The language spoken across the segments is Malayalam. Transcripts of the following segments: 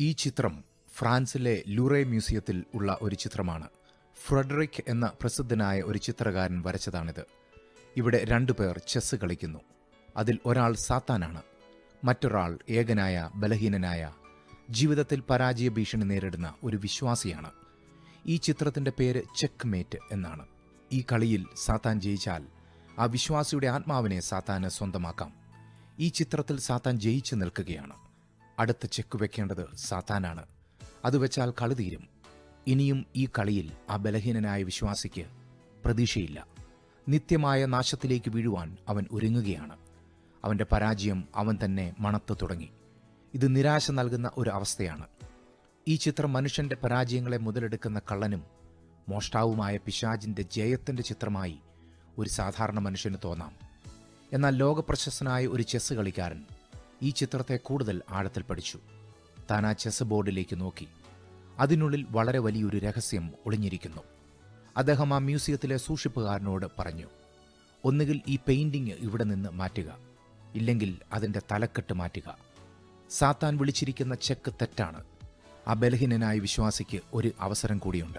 ഈ ചിത്രം ഫ്രാൻസിലെ ലൂറെ മ്യൂസിയത്തിൽ ഉള്ള ഒരു ചിത്രമാണ്. ഫ്രെഡറിക് എന്ന പ്രസിദ്ധനായ ഒരു ചിത്രകാരൻ വരച്ചതാണിത്. ഇവിടെ രണ്ടുപേർ ചെസ് കളിക്കുന്നു. അതിൽ ഒരാൾ സാത്താനാണ്. മറ്റൊരാൾ ഏകനായ ബലഹീനനായ ജീവിതത്തിൽ പരാജയ ഭീഷണി നേരിടുന്ന ഒരു വിശ്വാസിയാണ്. ഈ ചിത്രത്തിന്റെ പേര് ചെക്ക് മേറ്റ് എന്നാണ്. ഈ കളിയിൽ സാത്താൻ ജയിച്ചാൽ ആ വിശ്വാസിയുടെ ആത്മാവിനെ സാത്താന് സ്വന്തമാക്കാം. ഈ ചിത്രത്തിൽ സാത്താൻ ജയിച്ചു നിൽക്കുകയാണ്. അടുത്ത ചെക്ക് വെക്കേണ്ടത് സാത്താനാണ്. അത് വെച്ചാൽ കളി തീരും. ഇനിയും ഈ കളിയിൽ ആ ബലഹീനനായ വിശ്വാസിക്ക് പ്രതീക്ഷയില്ല. നിത്യമായ നാശത്തിലേക്ക് വീഴുവാൻ അവൻ ഒരുങ്ങുകയാണ്. അവന്റെ പരാജയം അവൻ തന്നെ മണത്തു തുടങ്ങി. ഇത് നിരാശ നൽകുന്ന ഒരു അവസ്ഥയാണ്. ഈ ചിത്രം മനുഷ്യന്റെ പരാജയങ്ങളെ മുതലെടുക്കുന്ന കള്ളനും മോഷ്ടാവുമായ പിശാജിന്റെ ജയത്തിന്റെ ചിത്രമായി ഒരു സാധാരണ മനുഷ്യന് തോന്നാം. എന്നാൽ ലോകപ്രശസ്തനായ ഒരു ചെസ് കളിക്കാരൻ ഈ ചിത്രത്തെ കൂടുതൽ ആഴത്തിൽ പഠിച്ചു. താൻ ആ ചെസ് ബോർഡിലേക്ക് നോക്കി. അതിനുള്ളിൽ വളരെ വലിയൊരു രഹസ്യം ഒളിഞ്ഞിരിക്കുന്നു. അദ്ദേഹം ആ മ്യൂസിയത്തിലെ സൂക്ഷിപ്പുകാരനോട് പറഞ്ഞു ഒന്നുകിൽ ഈ പെയിന്റിംഗ് ഇവിടെ നിന്ന് മാറ്റുക ഇല്ലെങ്കിൽ അതിന്റെ തലക്കെട്ട് മാറ്റുക. സാത്താൻ വിളിച്ചിരിക്കുന്ന ചെക്ക് തെറ്റാണ്. ആ ബലഹീനനായ വിശ്വാസിക്ക് ഒരു അവസരം കൂടിയുണ്ട്.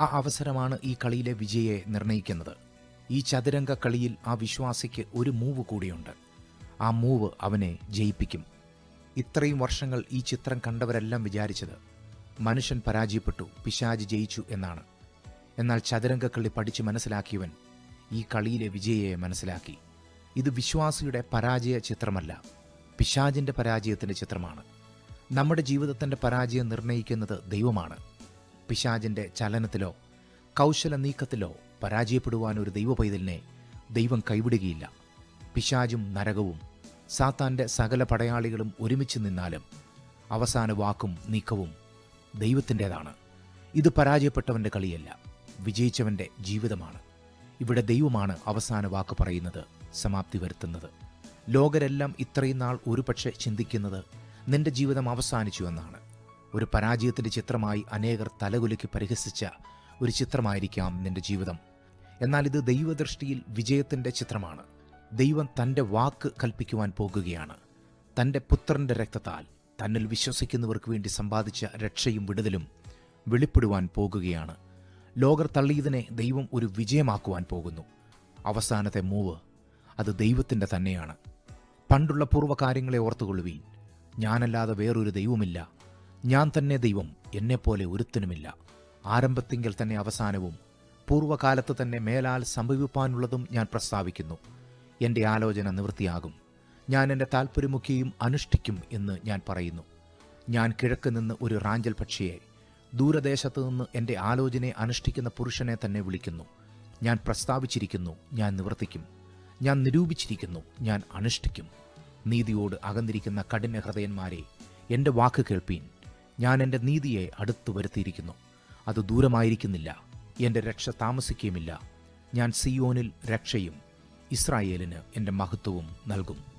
ആ അവസരമാണ് ഈ കളിയിലെ വിജയെ നിർണയിക്കുന്നത്. ഈ ചതുരംഗ കളിയിൽ ആ വിശ്വാസിക്ക് ഒരു മൂവ് കൂടിയുണ്ട്. ആ മൂവ് അവനെ ജയിപ്പിക്കും. ഇത്രയും വർഷങ്ങൾ ഈ ചിത്രം കണ്ടവരെല്ലാം വിചാരിച്ചത് മനുഷ്യൻ പരാജയപ്പെട്ടു പിശാജ് ജയിച്ചു എന്നാണ്. എന്നാൽ ചതുരംഗക്കളി പഠിച്ച് മനസ്സിലാക്കിയവൻ ഈ കളിയിലെ വിജയയെ മനസ്സിലാക്കി. ഇത് വിശ്വാസിയുടെ പരാജയ ചിത്രമല്ല പിശാജിന്റെ പരാജയത്തിന്റെ ചിത്രമാണ്. നമ്മുടെ ജീവിതത്തിന്റെ പരാജയം നിർണയിക്കുന്നത് ദൈവമാണ്. പിശാജിന്റെ ചലനത്തിലോ കൗശല നീക്കത്തിലോ പരാജയപ്പെടുവാനൊരു ദൈവ പൈതലിനെ ദൈവം കൈവിടുകയില്ല. പിശാജും നരകവും സാത്താന്റെ സകല പടയാളികളും ഒരുമിച്ച് നിന്നാലും അവസാന വാക്കും നീക്കവും ദൈവത്തിന്റെതാണ്. ഇത് പരാജയപ്പെട്ടവന്റെ കളിയല്ല വിജയിച്ചവന്റെ ജീവിതമാണ്. ഇവിടെ ദൈവമാണ് അവസാന വാക്ക് പറയുന്നത് സമാപ്തി വരുത്തുന്നത്. ലോകരെല്ലാം ഇത്രയും നാൾ ഒരുപക്ഷെ ചിന്തിക്കുന്നത് നിന്റെ ജീവിതം അവസാനിച്ചു എന്നാണ്. ഒരു പരാജയത്തിന്റെ ചിത്രമായി അനേകർ തലകുലുക്കി പരിഹസിച്ച ഒരു ചിത്രമായിരിക്കാം നിന്റെ ജീവിതം. എന്നാൽ ഇത് ദൈവദൃഷ്ടിയിൽ വിജയത്തിന്റെ ചിത്രമാണ്. ദൈവം തന്റെ വാക്ക് കൽപ്പിക്കുവാൻ പോകുകയാണ്. തന്റെ പുത്രന്റെ രക്തത്താൽ തന്നിൽ വിശ്വസിക്കുന്നവർക്ക് വേണ്ടി സമ്പാദിച്ച രക്ഷയും വിടുതലും വെളിപ്പെടുവാൻ പോകുകയാണ്. ലോകർ തള്ളിയതിനെ ദൈവം ഒരു വിജയമാക്കുവാൻ പോകുന്നു. അവസാനത്തെ മൂവ് അത് ദൈവത്തിന്റെ തന്നെയാണ്. പണ്ടുള്ള പൂർവകാര്യങ്ങളെ ഓർത്തുകൊള്ളുവീൻ. ഞാനല്ലാതെ വേറൊരു ദൈവമില്ല ഞാൻ തന്നെ ദൈവം എന്നെപ്പോലെ ഒരുത്തനുമില്ല. ആരംഭത്തിങ്കിൽ തന്നെ അവസാനവും പൂർവകാലത്ത് തന്നെ മേലാൽ സംഭവിപ്പാനുള്ളതും ഞാൻ പ്രസ്താവിക്കുന്നു. എന്റെ ആലോചന നിവൃത്തിയാകും. ഞാൻ എന്റെ താൽപ്പര്യമൊക്കെയും അനുഷ്ഠിക്കും എന്ന് ഞാൻ പറയുന്നു. ഞാൻ കിഴക്ക് നിന്ന് ഒരു റാഞ്ചൽ പക്ഷിയെ ദൂരദേശത്തു നിന്ന് എന്റെ ആലോചനയെ അനുഷ്ഠിക്കുന്ന പുരുഷനെ തന്നെ വിളിക്കുന്നു. ഞാൻ പ്രസ്താവിച്ചിരിക്കുന്നു ഞാൻ നിവർത്തിക്കും. ഞാൻ നിരൂപിച്ചിരിക്കുന്നു ഞാൻ അനുഷ്ഠിക്കും. നീതിയോട് അകന്നിരിക്കുന്ന കഠിന ഹൃദയന്മാരെ എന്റെ വാക്ക് കേൾപ്പീൻ. ഞാൻ എന്റെ നീതിയെ അടുത്തു വരുത്തിയിരിക്കുന്നു. അത് ദൂരമായിരിക്കുന്നില്ല. എന്റെ രക്ഷ താമസിക്കുകയുമില്ല. ഞാൻ സിയോനിൽ രക്ഷയും ഇസ്രായേലിന് എന്റെ മഹത്വവും നൽകും.